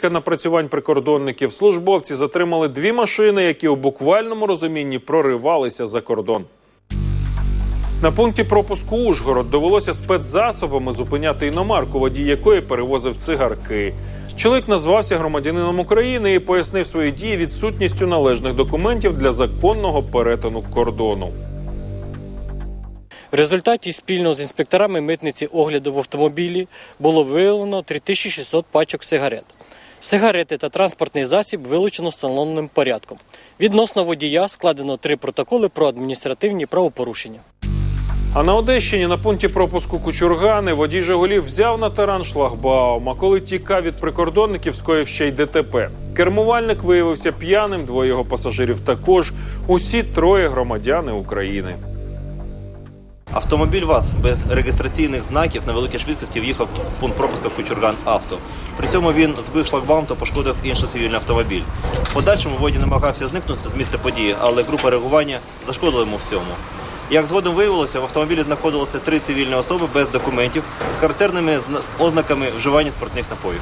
Кілька напрацювань прикордонників службовці затримали дві машини, які у буквальному розумінні проривалися за кордон. На пункті пропуску Ужгород довелося спецзасобами зупиняти іномарку, водій якої перевозив цигарки. Чоловік назвався громадянином України і пояснив свої дії відсутністю належних документів для законного перетину кордону. В результаті спільно з інспекторами митниці огляду в автомобілі було виявлено 3600 пачок сигарет. Сигарети та транспортний засіб вилучено встановленим порядком. Відносно водія складено три протоколи про адміністративні правопорушення. А на Одещині на пункті пропуску Кучургани водій Жигулів взяв на таран шлагбаум, а коли тікав від прикордонників, скоїв ще й ДТП. Кермувальник виявився п'яним, двоє його пасажирів також. Усі троє громадяни України. Автомобіль ВАЗ без реєстраційних знаків на великій швидкості в'їхав в пункт пропуску Кучурган Авто. При цьому він збив шлагбаум та пошкодив інший цивільний автомобіль. В подальшому водій намагався зникнути з місця події, але група реагування зашкодила йому в цьому. Як згодом виявилося, в автомобілі знаходилося три цивільні особи без документів з характерними ознаками вживання спиртних напоїв.